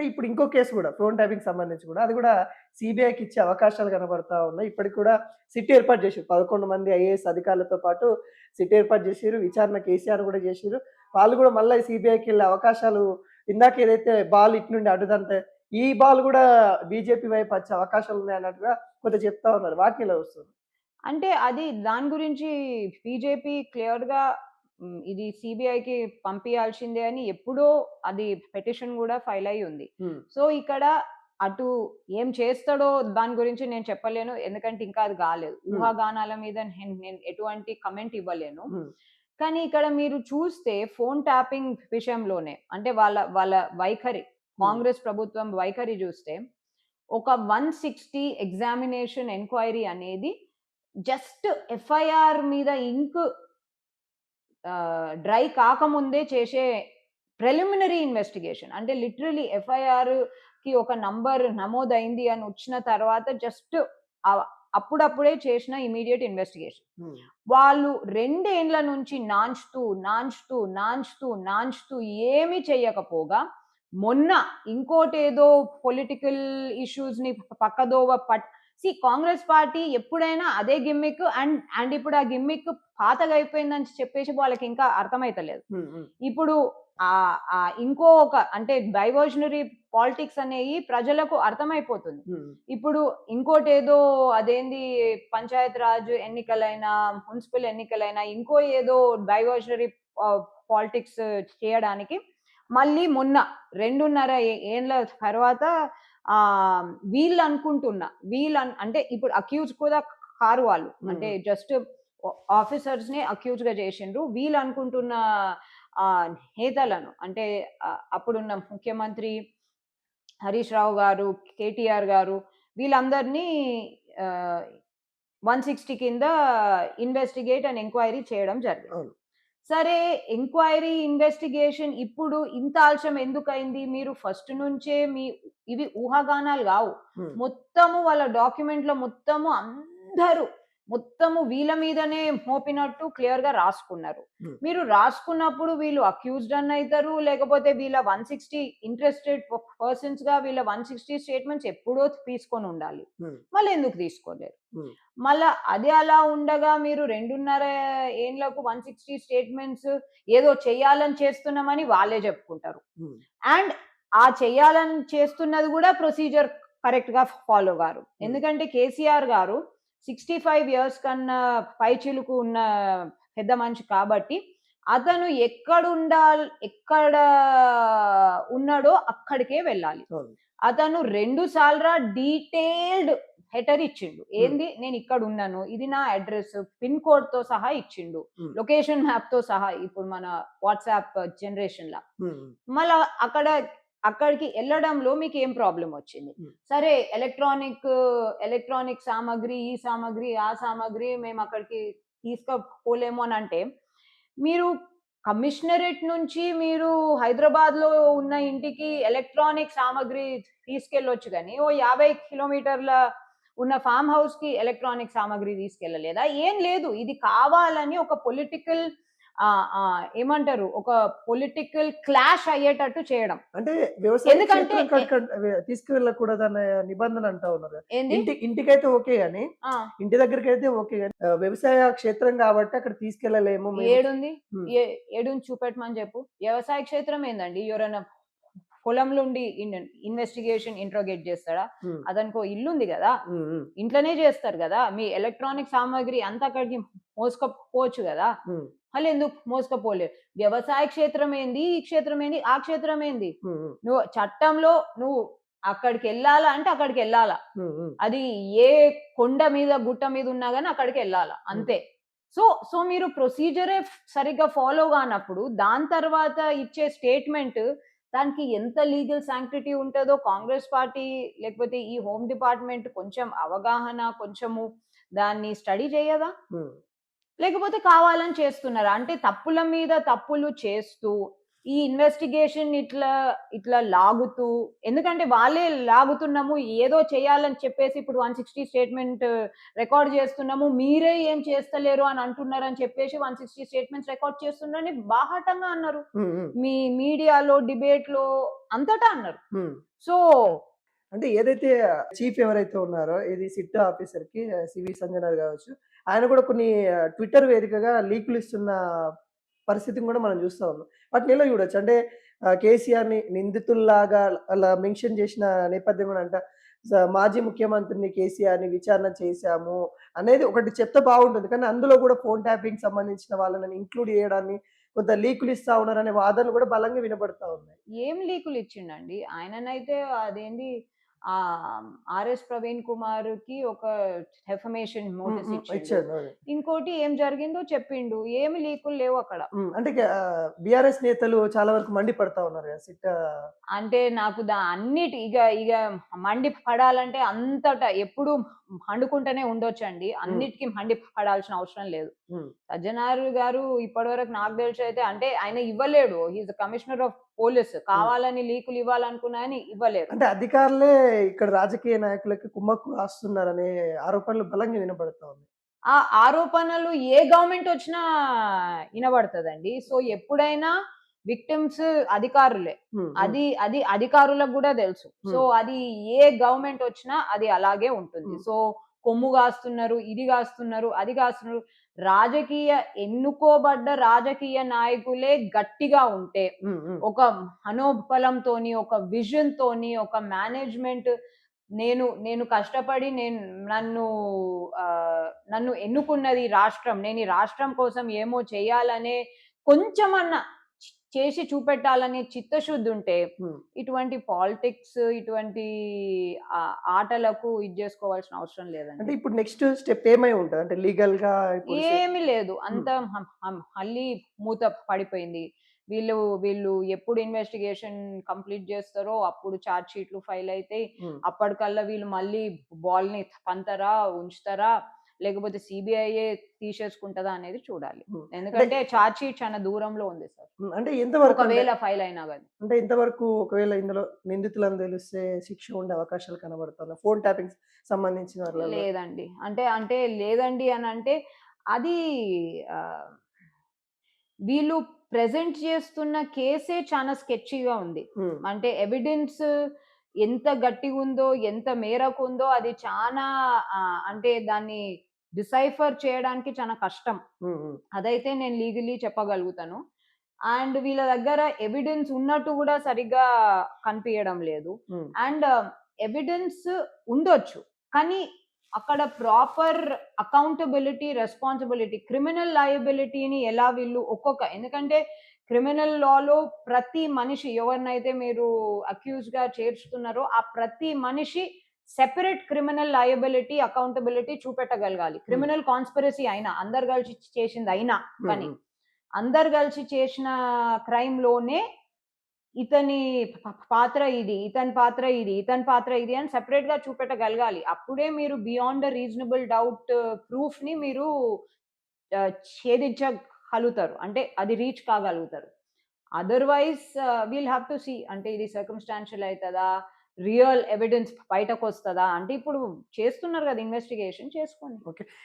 అంటే ఇప్పుడు ఇంకో కేసు కూడా ఫోన్ ట్యాపింగ్ సంబంధించి కూడా. అది కూడా సిబిఐకి ఇచ్చే అవకాశాలు కనబడతా ఉన్నాయి. ఇప్పటికి కూడా సిట్ ఏర్పాటు చేసారు పదకొండు మంది ఐఏఎస్ అధికారులతో పాటు సిట్ ఏర్పాటు చేసారు విచారణ కేసీఆర్ కూడా చేసారు వాళ్ళు కూడా మళ్ళీ సిబిఐకి వెళ్ళే అవకాశాలు ఇందాక ఏదైతే బాల్ ఇటు నుండి అడ్డుదంతే ఈ బాల్ కూడా బీజేపీ వైపు వచ్చే అవకాశాలు ఉన్నాయి అన్నట్టుగా కొంత చెప్తా ఉన్నారు. వాటిని ఇలా వస్తుంది. అంటే అది దాని గురించి బీజేపీ క్లియర్గా ఇది సిబిఐకి పంపించాల్సిందే అని ఎప్పుడో అది పెటిషన్ కూడా ఫైల్ అయి ఉంది. సో ఇక్కడ అటు ఏం చేస్తాడో దాని గురించి నేను చెప్పలేను. ఎందుకంటే ఇంకా అది కాలేదు. ఊహాగానాల మీద నేను ఎటువంటి కమెంట్ ఇవ్వలేను. కానీ ఇక్కడ మీరు చూస్తే ఫోన్ ట్యాపింగ్ విషయంలోనే అంటే వాళ్ళ వాళ్ళ వైఖరి కాంగ్రెస్ ప్రభుత్వం వైఖరి చూస్తే ఒక వన్ సిక్స్టీ ఎగ్జామినేషన్ ఎంక్వైరీ అనేది జస్ట్ ఎఫ్ఐఆర్ మీద ఇంక్ డ్రై కాకముందే చేసే ప్రిలిమినరీ ఇన్వెస్టిగేషన్. అంటే లిటరలీ ఎఫ్ఐఆర్కి ఒక నంబర్ నమోదైంది అని వచ్చిన తర్వాత జస్ట్ అప్పుడప్పుడే చేసిన ఇమీడియట్ ఇన్వెస్టిగేషన్. వాళ్ళు రెండేండ్ల నుంచి నాంచుతూ నాంచుతూ నాంచుతూ నాంచుతూ ఏమీ చేయకపోగా మొన్న ఇంకోటేదో పొలిటికల్ ఇష్యూస్ని పక్కదోవ పట్ సి కాంగ్రెస్ పార్టీ ఎప్పుడైనా అదే గిమ్మిక్ అండ్ అండ్ ఇప్పుడు ఆ గిమ్మిక్ పాతగా అయిపోయిందని చెప్పేసి వాళ్ళకి ఇంకా అర్థమైతలేదు. ఇప్పుడు ఆ ఆ ఇంకో ఒక అంటే డైవర్షనరీ పాలిటిక్స్ అనేవి ప్రజలకు అర్థమైపోతుంది. ఇప్పుడు ఇంకోటి ఏదో అదేంది పంచాయత్ రాజ్ ఎన్నికలైనా మున్సిపల్ ఎన్నికలైనా ఇంకో ఏదో డైవర్షనరీ పాలిటిక్స్ చేయడానికి మళ్ళీ మొన్న రెండున్నర ఏండ్ల తర్వాత వీళ్ళు అనుకుంటున్నా వీళ్ళు అంటే ఇప్పుడు అక్యూజ్ కూడా కారు వాళ్ళు. అంటే జస్ట్ ఆఫీసర్స్ని అక్యూజ్గా చేసిండ్రు. వీళ్ళు అనుకుంటున్న ఆ నేతలను అంటే అప్పుడున్న ముఖ్యమంత్రి హరీష్ రావు గారు కేటీఆర్ గారు వీళ్ళందరినీ వన్ సిక్స్టీ కింద ఇన్వెస్టిగేట్ అండ్ ఎంక్వైరీ చేయడం జరిగింది. సరే ఎంక్వైరీ ఇన్వెస్టిగేషన్ ఇప్పుడు ఇంత ఆలస్యం ఎందుకైంది? మీరు ఫస్ట్ నుంచే మీ ఇవి ఊహాగానాలు కావు. మొత్తము వాళ్ళ డాక్యుమెంట్లో మొత్తము అందరూ మొత్తము వీళ్ళ మీదనే మోపినట్టు క్లియర్గా రాసుకున్నారు. మీరు రాసుకున్నప్పుడు వీళ్ళు అక్యూజ్డ్ అన్న అవుతారు లేకపోతే వీళ్ళ వన్ సిక్స్టీ ఇంట్రెస్టెడ్ పర్సన్స్గా వీళ్ళ వన్ సిక్స్టీ స్టేట్మెంట్స్ ఎప్పుడో తీసుకొని ఉండాలి. మళ్ళీ ఎందుకు తీసుకోలేరు. మళ్ళా అది అలా ఉండగా మీరు రెండున్నర ఏండ్లకు వన్ సిక్స్టీ స్టేట్మెంట్స్ ఏదో చెయ్యాలని చేస్తున్నామని వాళ్ళే చెప్పుకుంటారు. అండ్ ఆ చెయ్యాలని చేస్తున్నది కూడా ప్రొసీజర్ కరెక్ట్గా ఫాలో గారు. ఎందుకంటే కేసీఆర్ గారు సిక్స్టీ ఫైవ్ ఇయర్స్ కన్నా పై చిలుకు ఉన్న పెద్ద మనిషి కాబట్టి అతను ఎక్కడ ఉండాలి ఎక్కడ ఉన్నాడో అక్కడికే వెళ్ళాలి. అతను రెండు సార్లు డీటెయిల్డ్ హెటర్ ఇచ్చిండు. ఏంది? నేను ఇక్కడ ఉన్నాను. ఇది నా అడ్రస్. పిన్ కోడ్తో సహా ఇచ్చిండు. లొకేషన్ మ్యాప్తో సహా ఇప్పుడు మన వాట్సాప్ జనరేషన్ లా మళ్ళా అక్కడ అక్కడికి వెళ్ళడంలో మీకు ఏం ప్రాబ్లం వచ్చింది. సరే ఎలక్ట్రానిక్ ఎలక్ట్రానిక్ సామాగ్రి ఈ సామాగ్రి ఆ సామాగ్రి మేము అక్కడికి తీసుకుపోలేము అని అంటే మీరు కమిషనరేట్ నుంచి మీరు హైదరాబాద్లో ఉన్న ఇంటికి ఎలక్ట్రానిక్ సామాగ్రి తీసుకెళ్ళొచ్చు కానీ ఓ యాభై కిలోమీటర్ల ఉన్న ఫామ్ హౌస్కి ఎలక్ట్రానిక్ సామాగ్రి తీసుకెళ్ళలేదా ఏం లేదు ఇది కావాలని ఒక పొలిటికల్ ఏమంటారు? ఒక పొలిటికల్ క్లాష్ అయ్యేటట్టు చేయడం. అంటే వ్యవసాయ ఎందుకంటే- క్షేత్రం కాడికి అంటే తీసుకువెళ్ళకూడదు అనే నిబంధన అంటా ఉన్నారు. ఇంటి ఇంటికైతే ఓకే గానీ ఇంటి దగ్గరికి అయితే ఓకే వ్యవసాయ క్షేత్రం కాబట్టి అక్కడ తీసుకెళ్ళలేము. ఏడుంది. ఏ- ఏడుంది చూపెట్టమని చెప్పు. వ్యవసాయ క్షేత్రం ఏందండి? ఎవరైనా పొలంలో ఉండి ఇన్వెస్టిగేషన్ ఇంట్రోగేట్ చేస్తాడా. అతనికి ఇల్లు ఉంది కదా? ఇంట్లోనే చేస్తారు కదా? మీ ఎలక్ట్రానిక్ సామాగ్రి అంతా అక్కడికి మోసుకపోవచ్చు కదా? మళ్ళీ ఎందుకు మోసుకపోలేదు వ్యవసాయ క్షేత్రం ఏంది? ఈ క్షేత్రం ఏంది? ఆ క్షేత్రం ఏంది? నువ్వు చట్టంలో నువ్వు అక్కడికి వెళ్ళాలా అంటే అక్కడికి వెళ్ళాలా. అది ఏ కొండ మీద గుట్ట మీద ఉన్నా కానీ అక్కడికి వెళ్ళాలా అంతే. సో సో మీరు ప్రొసీజరే సరిగ్గా ఫాలో కానప్పుడు దాని తర్వాత ఇచ్చే స్టేట్మెంట్ దానికి ఎంత లీగల్ శాంక్టిటీ ఉంటుందో కాంగ్రెస్ పార్టీ లేకపోతే ఈ హోమ్ డిపార్ట్మెంట్ కొంచెం అవగాహన కొంచెము దాన్ని స్టడీ చేయదా. లేకపోతే కావాలని చేస్తున్నారా? అంటే తప్పుల మీద తప్పులు చేస్తూ ఈ ఇన్వెస్టిగేషన్ ఇట్లా ఇట్లా లాగుతూ ఎందుకంటే వాళ్ళే లాగుతున్నాము ఏదో చేయాలని చెప్పేసి ఇప్పుడు వన్ సిక్స్టీ స్టేట్మెంట్ రికార్డ్ చేస్తున్నాము మీరే ఏం చేస్తలేరు అని అంటున్నారు అని చెప్పేసి వన్ సిక్స్టీ స్టేట్మెంట్స్ రికార్డ్ చేస్తున్నారని బాహాటంగా అన్నారు. మీ మీడియాలో డిబేట్లో అంతటా అన్నారు. సో అంటే ఏదైతే చీఫ్ ఎవరైతే ఉన్నారో ఇది సిట్ ఆఫీసర్కి సివి సంజనర్ కావచ్చు ఆయన కూడా కొన్ని ట్విట్టర్ వేదికగా లీకులు ఇస్తున్న పరిస్థితిని కూడా మనం చూస్తూ ఉన్నాం. వాటిని ఎలా చూడొచ్చు? అంటే కేసీఆర్ని నిందితుల్లాగా అలా మెన్షన్ చేసిన నేపథ్యం అంట. మాజీ ముఖ్యమంత్రిని కేసీఆర్ని విచారణ చేశాము అనేది ఒకటి చెప్తే బాగుంటుంది. కానీ అందులో కూడా ఫోన్ ట్యాపింగ్ సంబంధించిన వాళ్ళని ఇంక్లూడ్ చేయడాన్ని కొంత లీకులు ఇస్తా ఉన్నారనే వాదనలు కూడా బలంగా వినబడతా ఉన్నాయి. ఏం లీకులు ఇచ్చిండండి? ఆయననైతే అదేంది ఆర్ఎస్ ప్రవీణ్ కుమార్కి ఒక నోటీస్ ఇచ్చిండు. అవును. ఇంకోటి ఏం జరిగిందో చెప్పిండు. ఏమి లీకులు లేవు అక్కడ. అంటే బీఆర్ఎస్ నేతలు చాలా వరకు మండిపడతా ఉన్నారు కదా సిట్ అంటే నాకు దా అన్నిటి ఇక ఇక మండి పడాలంటే అంతటా ఎప్పుడు మండుకుంటూనే ఉండొచ్చు అండి అన్నిటికీ మండి పడాల్సిన అవసరం లేదు. సజ్జనార్ గారు ఇప్పటివరకు నాకు తెలిసి అయితే అంటే ఆయన ఇవ్వలేడు. హీస్ కమిషనర్ ఆఫ్ పోలీస్ కావాలని లీకులు ఇవ్వాలనుకున్నా అని ఇవ్వలేరు. అంటే అధికారులే ఇక్కడ రాజకీయ నాయకులకి కుమ్మక్కు రాస్తున్నారనే ఆరోపణలు బలంగా వినపడతా ఉంది ఆ ఆరోపణలు ఏ గవర్నమెంట్ వచ్చినా వినబడుతుందండి. సో ఎప్పుడైనా విక్టిమ్స్ అధికారులే. అది అది అధికారులకు కూడా తెలుసు. సో. అది ఏ గవర్నమెంట్ వచ్చినా అది అలాగే ఉంటుంది. సో కొమ్ము కాస్తున్నారు ఇది కాస్తున్నారు అది కాస్తున్నారు. రాజకీయ ఎన్నుకోబడ్డ రాజకీయ నాయకులే గట్టిగా ఉంటే ఒక మనోబలంతోని ఒక విజన్ తోని ఒక మేనేజ్మెంట్ నేను నేను కష్టపడి నేను నన్ను నన్ను ఎన్నుకున్నది రాష్ట్రం. నేను ఈ రాష్ట్రం కోసం ఏమో చేయాలనే కొంచెమన్నా చేసి చూపెట్టాలనే చిత్తశుద్ధి ఉంటే. ఇటువంటి పాలిటిక్స్ ఇటువంటి ఆటలకు ఇది చేసుకోవాల్సిన అవసరం లేదండి. అంటే ఇప్పుడు నెక్స్ట్ స్టెప్ ఏమై ఉంటుంది? అంటే లీగల్గా ఏమీ లేదు. అంత మళ్ళీ మూత పడిపోయింది. వీళ్ళు వీళ్ళు ఎప్పుడు ఇన్వెస్టిగేషన్ కంప్లీట్ చేస్తారో అప్పుడు చార్జ్ షీట్లు ఫైల్ అయితే అప్పటికల్లా వీళ్ళు మళ్ళీ బాల్ని పంతరా ఉంచుతారా లేకపోతే సిబిఐఏ తీసేసుకుంటదా అనేది చూడాలి. ఎందుకంటే చార్జ్ షీట్ చాలా దూరంలో ఉంది సార్. అంటే ఎంతవరకు ఒకవేళ ఫైల్ అయినా కానీ. అంటే ఇంతవరకు ఒకవేళ ఇందులో నిందితులను తెలిస్తే శిక్ష ఉండే అవకాశాలు కనబడుతున్నాయి. ఫోన్ ట్యాపింగ్ సంబంధించిన లేదండి. అంటే అంటే లేదండి అని అంటే అది వీళ్ళు ప్రెజెంట్ చేస్తున్న కేసే చాలా స్కెచ్గా ఉంది. అంటే ఎవిడెన్స్ ఎంత గట్టిగా ఉందో ఎంత మేరకు ఉందో అది చాలా అంటే దాన్ని డిసైఫర్ చేయడానికి చాలా కష్టం. అదైతే నేను లీగలీ చెప్పగలుగుతాను. అండ్ వీళ్ళ దగ్గర ఎవిడెన్స్ ఉన్నట్టు కూడా సరిగ్గా కనిపించడం లేదు. అండ్ ఎవిడెన్స్ ఉండొచ్చు. కానీ అక్కడ ప్రాపర్ అకౌంటబిలిటీ రెస్పాన్సిబిలిటీ క్రిమినల్ లయబిలిటీని ఎలా వీళ్ళు ఒక్కొక్క ఎందుకంటే క్రిమినల్ లాలో ప్రతి మనిషి ఎవరినైతే మీరు అక్యూజ్గా చేర్చుతున్నారో ఆ ప్రతి మనిషి సెపరేట్ క్రిమినల్ లయబిలిటీ అకౌంటబిలిటీ చూపెట్టగలగాలి. క్రిమినల్ కాన్స్పిరసీ అయినా అందరు కలిసి చేసింది అయినా కానీ. అందరు కలిసి చేసిన క్రైమ్లోనే ఇతని పాత్ర ఇది ఇతని పాత్ర ఇది ఇతని పాత్ర ఇది అని సెపరేట్గా చూపెట్టగలగాలి. అప్పుడే మీరు బియాండ్ రీజనబుల్ డౌట్ ప్రూఫ్ని మీరు ఛేదించగలుగుతారు. అంటే అది reach కాగలుగుతారు. Otherwise we'll have to see. అంటే ఇది సర్కమ్స్టాన్షియల్ అవుతుందా రియల్ ఎవిడెన్స్ బయటకు వస్తుందా అంటే ఇప్పుడు చేస్తున్నారు కదా ఇన్వెస్టిగేషన్ చేసుకోండి. ఓకే.